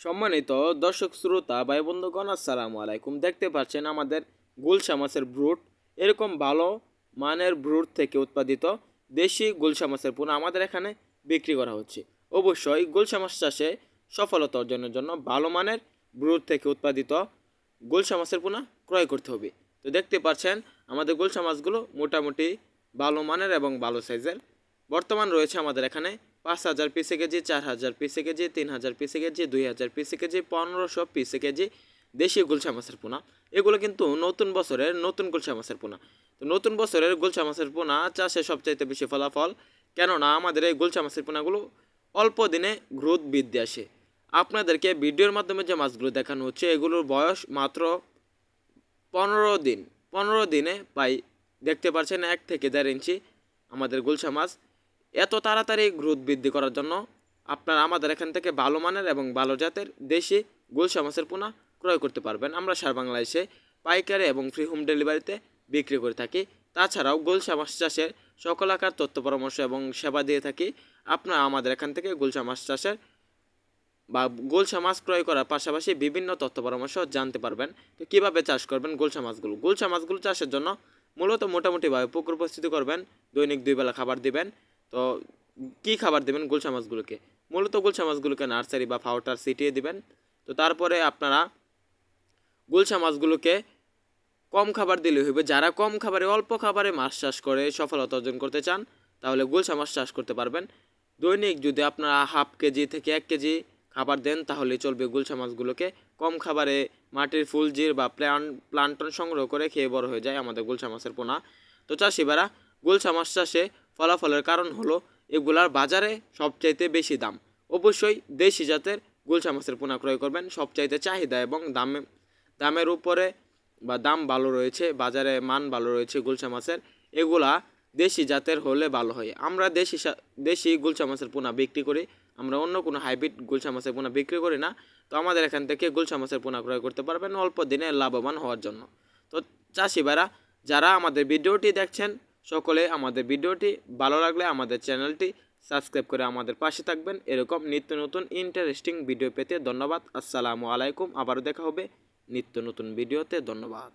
সম্মানিত দর্শক, শ্রোতা ভাই বন্ধুগণ আসসালামু আলাইকুম। দেখতে পাচ্ছেন আমাদের গুলশা মাছের ব্রুট। এরকম ভালো মানের ব্রুট থেকে উৎপাদিত দেশি গুলশা মাছের পোনা আমাদের এখানে বিক্রি করা হচ্ছে। অবশ্যই গুলশা মাছ চাষে সফলতা অর্জনের জন্য ভালো মানের ব্রুট থেকে উৎপাদিত গুলশা মাছের পোনা ক্রয় করতে হবে। তো দেখতে পাচ্ছেন, আমাদের গুলশা মাছগুলো মোটামুটি ভালো মানের এবং ভালো সাইজের। বর্তমান রয়েছে আমাদের এখানে পাঁচ হাজার পিসে কেজি চার হাজার পিসে কেজি তিন হাজার পিসে কেজি দুই হাজার পিসে কেজি পনেরোশো পিসে কেজি দেশি গুলশা মাছের পোনা, এগুলো কিন্তু নতুন বছরের নতুন গুলশা মাছের পোনা। তো নতুন বছরের গুলশা মাছের পোনা চাষে সবচাইতে বেশি ফলাফল, কেননা আমাদের এই গুলশা মাছের পোনাগুলো অল্প দিনে গ্রোথ বৃদ্ধি আসে। আপনাদেরকে ভিডিওর মাধ্যমে যে মাছগুলো দেখানো হচ্ছে, এগুলোর বয়স মাত্র পনেরো দিন। পনেরো দিনে প্রায় দেখতে পাচ্ছেন এক থেকে দেড় ইঞ্চি আমাদের গুলশা মাছ এত তাড়াতাড়ি গ্রোথ বৃদ্ধি করার জন্য আপনারা আমাদের এখান থেকে ভালো মানের এবং ভালো জাতের দেশি গুলশা মাছের পোনা ক্রয় করতে পারবেন। আমরা সার বাংলাদেশে পাইকারি এবং ফ্রি হোম ডেলিভারিতে বিক্রি করে থাকি। তাছাড়াও গুলশা মাছ চাষের সকল আকার তথ্য পরামর্শ এবং সেবা দিয়ে থাকি। আপনারা আমাদের এখান থেকে গুলশা মাছ চাষের বা গোলসা মাছ ক্রয় করার পাশাপাশি বিভিন্ন তথ্য পরামর্শ জানতে পারবেন তো কীভাবে চাষ করবেন গোলসা মাছগুলো। গোলসা মাছগুলো চাষের জন্য মূলত মোটামুটিভাবে পুকুর প্রস্তুতি করবেন, দৈনিক দুই বেলা খাবার দিবেন তো কী খাবার দেবেন গোলসা মাছগুলোকে? মূলত গোলসা মাছগুলোকে নার্সারি বা ফাউটার সিটিয়ে দিবেন। তো তারপরে আপনারা গোলসা মাছগুলোকে কম খাবার দিলে হইবে, যারা কম খাবারে, অল্প খাবারে মাছ চাষ করে, সফলতা অর্জন করতে চান, তাহলে গুলশা মাছ চাষ করতে পারবেন। দৈনিক যদি আপনারা হাফ কেজি থেকে এক কেজি খাবার দেন, তাহলে চলবে গুলশা মাছগুলোকে কম খাবারে মাটির ফুলজির বা প্লান, প্লান্টন সংগ্রহ করে খেয়ে বড় হয়ে যায় আমাদের গুলশা মাছের পোনা। তো চাষিবারা গুলশা মাছ চাষে ফলাফলের কারণ হলো এগুলার বাজারে সবচাইতে বেশি দাম। অবশ্যই দেশি জাতের গুলশা মাছের পোনা ক্রয় করবেন, সবচাইতে চাহিদা এবং দামে দামের উপরে বা দাম ভালো রয়েছে, বাজারে মান ভালো রয়েছে গুলশা মাছের, এগুলা দেশি জাতের হলে ভালো হয়। আমরা দেশি দেশি গুলশা মাছের পোনা বিক্রি করি, আমরা অন্য কোনো হাইব্রিড গুলশা মাছের পোনা বিক্রি করি না, তো আমাদের এখান থেকে গুলশা মাছের পোনা ক্রয় করতে পারবেন অল্প দিনে লাভবান হওয়ার জন্য। তো চাষিবারা যারা আমাদের ভিডিওটি দেখছেন সকলে আমাদের ভিডিওটি ভালো লাগলে আমাদের চ্যানেলটি সাবস্ক্রাইব করে আমাদের পাশে থাকবেন। এরকম নিত্য নতুন ইন্টারেস্টিং ভিডিও পেতে ধন্যবাদ। আসসালামু আলাইকুম। আবারও দেখা হবে নিত্য নতুন ভিডিওতে ধন্যবাদ।